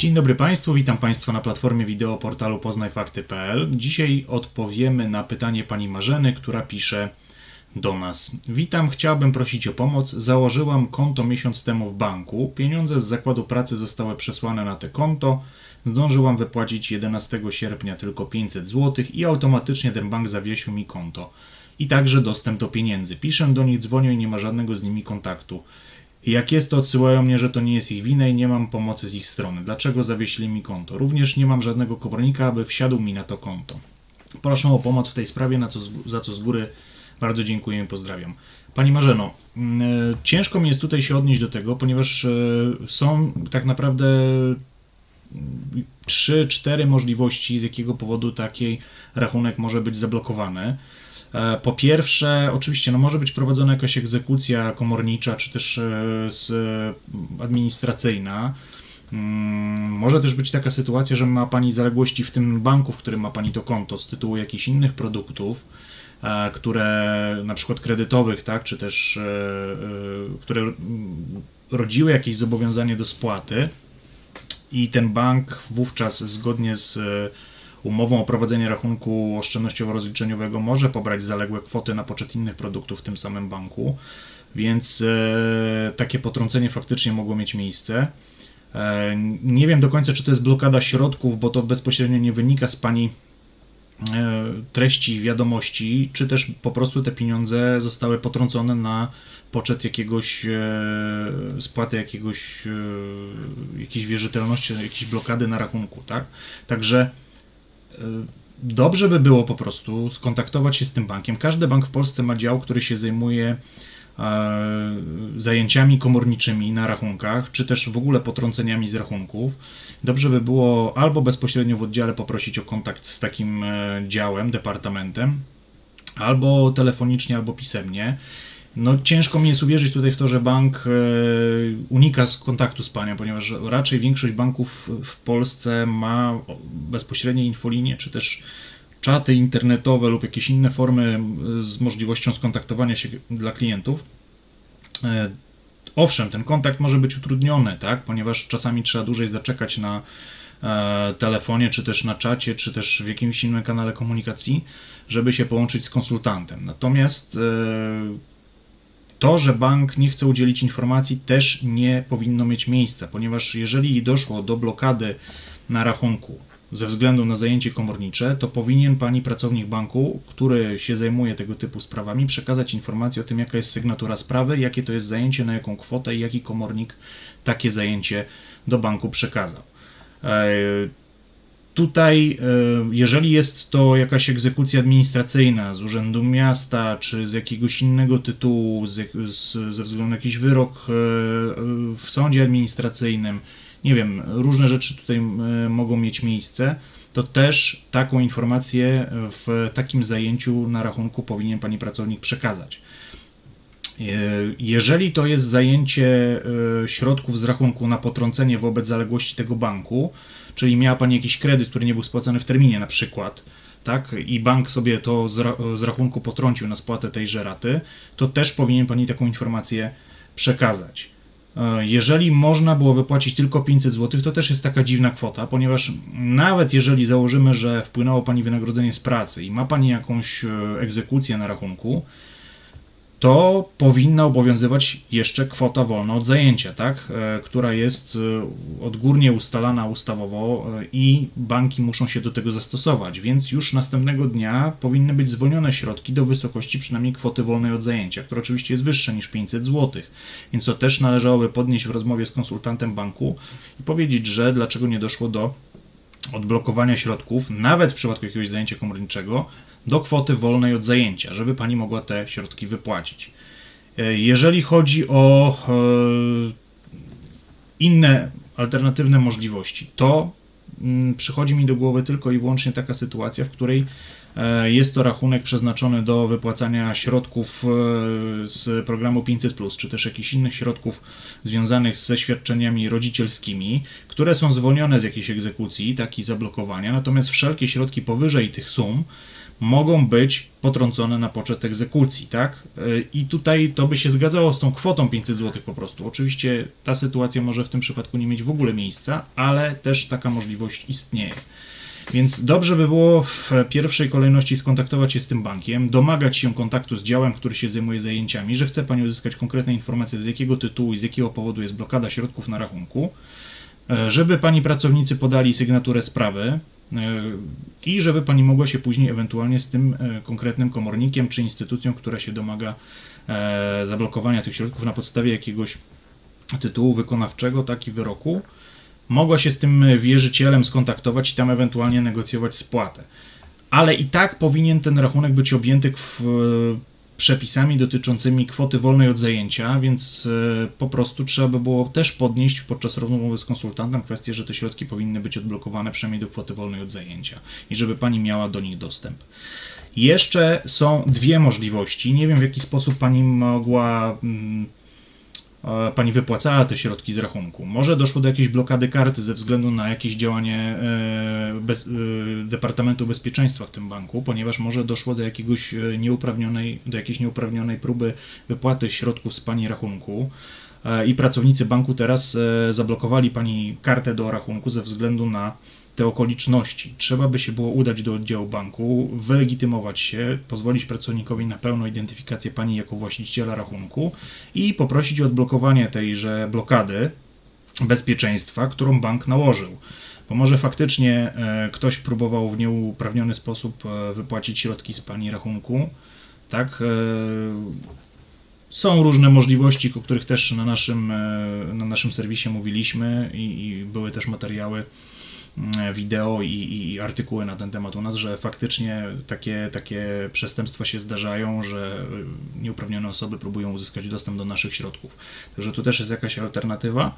Dzień dobry Państwu, witam Państwa na platformie wideo portalu poznajfakty.pl. Dzisiaj odpowiemy na pytanie pani Marzeny, która pisze do nas. Witam, chciałabym prosić o pomoc. Założyłam konto miesiąc temu w banku. Pieniądze z zakładu pracy zostały przesłane na te konto. Zdążyłam wypłacić 11 sierpnia tylko 500 zł i automatycznie ten bank zawiesił mi konto. I także dostęp do pieniędzy. Piszę do nich, dzwonię i nie ma żadnego z nimi kontaktu. Jak jest, to odsyłają mnie, że to nie jest ich wina i nie mam pomocy z ich strony. Dlaczego zawiesili mi konto? Również nie mam żadnego komornika, aby wsiadł mi na to konto. Proszę o pomoc w tej sprawie, na co, za co z góry bardzo dziękuję i pozdrawiam. Pani Marzeno, mm, e, ciężko mi jest tutaj się odnieść do tego, ponieważ e, są tak naprawdę trzy, cztery możliwości, z jakiego powodu taki rachunek może być zablokowany. E, Po pierwsze, oczywiście, no może być prowadzona jakaś egzekucja komornicza, czy też e, e, administracyjna. Mm, Może też być taka sytuacja, że ma Pani zaległości w tym banku, w którym ma Pani to konto, z tytułu jakichś innych produktów, które na przykład kredytowych, tak, czy też które rodziły jakieś zobowiązanie do spłaty i ten bank wówczas zgodnie z umową o prowadzenie rachunku oszczędnościowo-rozliczeniowego może pobrać zaległe kwoty na poczet innych produktów w tym samym banku, więc e, takie potrącenie faktycznie mogło mieć miejsce. E, nie wiem do końca, czy to jest blokada środków, bo to bezpośrednio nie wynika z Pani e, treści wiadomości, czy też po prostu te pieniądze zostały potrącone na poczet jakiegoś e, spłaty jakiegoś e, jakiejś wierzytelności, jakiejś blokady na rachunku, tak? Także dobrze by było po prostu skontaktować się z tym bankiem. Każdy bank w Polsce ma dział, który się zajmuje e, zajęciami komorniczymi na rachunkach, czy też w ogóle potrąceniami z rachunków. Dobrze by było albo bezpośrednio w oddziale poprosić o kontakt z takim e, działem, departamentem, albo telefonicznie, albo pisemnie. No, ciężko mi jest uwierzyć tutaj w to, że bank e, unika kontaktu z panią, ponieważ raczej większość banków w Polsce ma bezpośrednie infolinię, czy też czaty internetowe lub jakieś inne formy z możliwością skontaktowania się dla klientów. E, Owszem, ten kontakt może być utrudniony, tak, ponieważ czasami trzeba dłużej zaczekać na e, telefonie, czy też na czacie, czy też w jakimś innym kanale komunikacji, żeby się połączyć z konsultantem. Natomiast to, że bank nie chce udzielić informacji, też nie powinno mieć miejsca, ponieważ jeżeli doszło do blokady na rachunku ze względu na zajęcie komornicze, to powinien pani pracownik banku, który się zajmuje tego typu sprawami, przekazać informację o tym, jaka jest sygnatura sprawy, jakie to jest zajęcie, na jaką kwotę i jaki komornik takie zajęcie do banku przekazał. Tutaj, e, jeżeli jest to jakaś egzekucja administracyjna z Urzędu Miasta, czy z jakiegoś innego tytułu, z, z, ze względu na jakiś wyrok e, w sądzie administracyjnym, nie wiem, różne rzeczy tutaj mogą mieć miejsce, to też taką informację w takim zajęciu na rachunku powinien pani pracownik przekazać. E, Jeżeli to jest zajęcie środków z rachunku na potrącenie wobec zaległości tego banku, czyli miała Pani jakiś kredyt, który nie był spłacany w terminie na przykład, tak, i bank sobie to z, ra- z rachunku potrącił na spłatę tejże raty, to też powinien Pani taką informację przekazać. E, Jeżeli można było wypłacić tylko 500 zł, to też jest taka dziwna kwota, ponieważ nawet jeżeli założymy, że wpłynęło Pani wynagrodzenie z pracy i ma Pani jakąś e, egzekucję na rachunku, to powinna obowiązywać jeszcze kwota wolna od zajęcia, tak? E, która jest e, odgórnie ustalana ustawowo e, i banki muszą się do tego zastosować, więc już następnego dnia powinny być zwolnione środki do wysokości przynajmniej kwoty wolnej od zajęcia, która oczywiście jest wyższa niż 500 zł. Więc to też należałoby podnieść w rozmowie z konsultantem banku i powiedzieć, że dlaczego nie doszło do odblokowania środków, nawet w przypadku jakiegoś zajęcia komorniczego, do kwoty wolnej od zajęcia, żeby pani mogła te środki wypłacić. E, Jeżeli chodzi o e, inne alternatywne możliwości, to mm, przychodzi mi do głowy tylko i wyłącznie taka sytuacja, w której Jest to rachunek przeznaczony do wypłacania środków e, z programu 500, czy też jakichś innych środków związanych ze świadczeniami rodzicielskimi, które są zwolnione z jakiejś egzekucji, tak i zablokowania. Natomiast wszelkie środki powyżej tych sum mogą być potrącone na poczet egzekucji, tak? Y, I tutaj to by się zgadzało z tą kwotą 500 zł po prostu. Oczywiście ta sytuacja może w tym przypadku nie mieć w ogóle miejsca, ale też taka możliwość istnieje. Więc dobrze by było w pierwszej kolejności skontaktować się z tym bankiem, domagać się kontaktu z działem, który się zajmuje zajęciami, że chce Pani uzyskać konkretne informacje, z jakiego tytułu i z jakiego powodu jest blokada środków na rachunku, e, żeby Pani pracownicy podali sygnaturę sprawy e, i żeby Pani mogła się później ewentualnie z tym e, konkretnym komornikiem czy instytucją, która się domaga zablokowania tych środków na podstawie jakiegoś tytułu wykonawczego, tak i wyroku, mogła się z tym wierzycielem skontaktować i tam ewentualnie negocjować spłatę. Ale i tak powinien ten rachunek być objęty w, przepisami dotyczącymi kwoty wolnej od zajęcia, więc e, po prostu trzeba by było też podnieść podczas rozmowy z konsultantem kwestię, że te środki powinny być odblokowane przynajmniej do kwoty wolnej od zajęcia i żeby pani miała do nich dostęp. Jeszcze są dwie możliwości. Nie wiem w jaki sposób pani mogła. Pani wypłacała te środki z rachunku. Może doszło do jakiejś blokady karty ze względu na jakieś działanie e, bez, e, Departamentu Bezpieczeństwa w tym banku, ponieważ może doszło do jakiegoś e, nieuprawnionej, do jakiejś nieuprawnionej próby wypłaty środków z Pani rachunku. I pracownicy banku teraz zablokowali Pani kartę do rachunku ze względu na te okoliczności. Trzeba by się było udać do oddziału banku, wylegitymować się, pozwolić pracownikowi na pełną identyfikację pani jako właściciela rachunku i poprosić o odblokowanie tejże blokady bezpieczeństwa, którą bank nałożył. Bo może faktycznie e, ktoś próbował w nieuprawniony sposób e, wypłacić środki z pani rachunku, tak? E, są różne możliwości, o których też na naszym, na naszym serwisie mówiliśmy i, i były też materiały wideo i, i artykuły na ten temat u nas, że faktycznie takie, takie przestępstwa się zdarzają, że nieuprawnione osoby próbują uzyskać dostęp do naszych środków. Także to też jest jakaś alternatywa.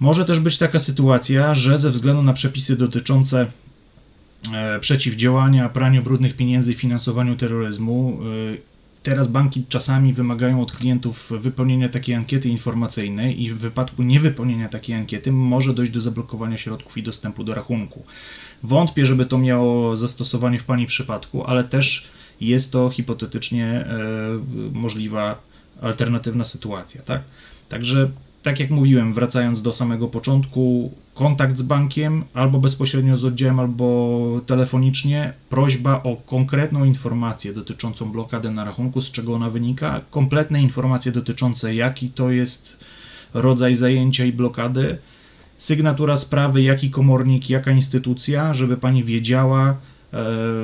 Może też być taka sytuacja, że ze względu na przepisy dotyczące e, przeciwdziałania praniu brudnych pieniędzy i finansowaniu terroryzmu, y, Teraz banki czasami wymagają od klientów wypełnienia takiej ankiety informacyjnej i w wypadku niewypełnienia takiej ankiety może dojść do zablokowania środków i dostępu do rachunku. Wątpię, żeby to miało zastosowanie w Pani przypadku, ale też jest to hipotetycznie e, możliwa alternatywna sytuacja, tak? Także tak jak mówiłem, wracając do samego początku, kontakt z bankiem albo bezpośrednio z oddziałem, albo telefonicznie, prośba o konkretną informację dotyczącą blokady na rachunku, z czego ona wynika, kompletne informacje dotyczące jaki to jest rodzaj zajęcia i blokady, sygnatura sprawy, jaki komornik, jaka instytucja, żeby pani wiedziała, e,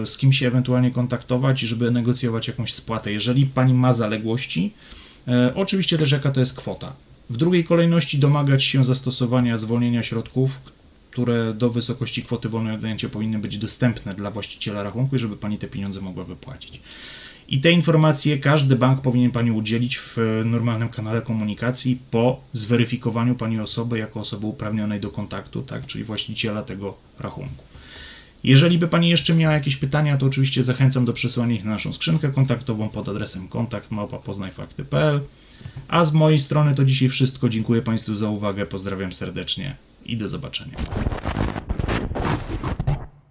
z kim się ewentualnie kontaktować i żeby negocjować jakąś spłatę, jeżeli pani ma zaległości. E, Oczywiście też jaka to jest kwota. W drugiej kolejności domagać się zastosowania zwolnienia środków, które do wysokości kwoty wolnej od zajęcia powinny być dostępne dla właściciela rachunku i żeby pani te pieniądze mogła wypłacić. I te informacje każdy bank powinien pani udzielić w normalnym kanale komunikacji po zweryfikowaniu pani osoby jako osoby uprawnionej do kontaktu, tak, czyli właściciela tego rachunku. Jeżeli by Pani jeszcze miała jakieś pytania, to oczywiście zachęcam do przesłania ich na naszą skrzynkę kontaktową pod adresem kontakt poznajfakty.pl. A z mojej strony to dzisiaj wszystko. Dziękuję Państwu za uwagę, pozdrawiam serdecznie i do zobaczenia.